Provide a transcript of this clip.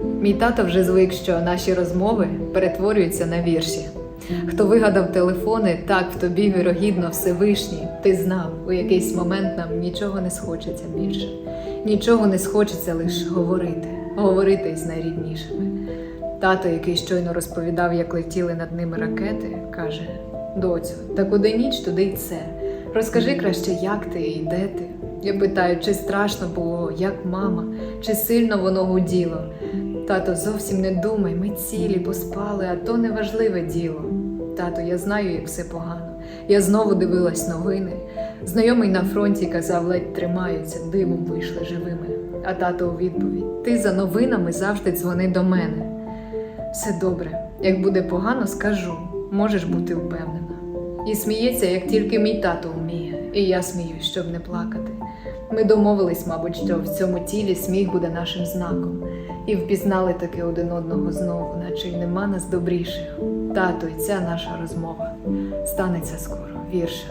Мій тато вже звик, що наші розмови перетворюються на вірші. Хто вигадав телефони, так в тобі, вірогідно, Всевишній. Ти знав, у якийсь момент нам нічого не схочеться більше. Нічого не схочеться лише говорити, говорити із найріднішими. Тато, який щойно розповідав, як летіли над ними ракети, каже: Доцю, та куди ніч, туди й це. Розкажи краще, як ти і де ти. Я питаю, чи страшно було, як мама, чи сильно воно гуділо. Тато, зовсім не думай, ми цілі поспали, а то не важливе діло. Тато, я знаю, як все погано. Я знову дивилась новини. Знайомий на фронті казав, ледь тримаються, дивом вийшли живими. А тато у відповідь: Ти за новинами завжди дзвони до мене. Все добре, як буде погано, скажу, можеш бути впевнена. І сміється, як тільки мій тато вміє, і я сміюсь, щоб не плакати. Ми домовились, мабуть, що в цьому тілі сміх буде нашим знаком, і впізнали таки один одного знову, наче й нема нас добріших. Тато, і ця наша розмова станеться скоро, вірше.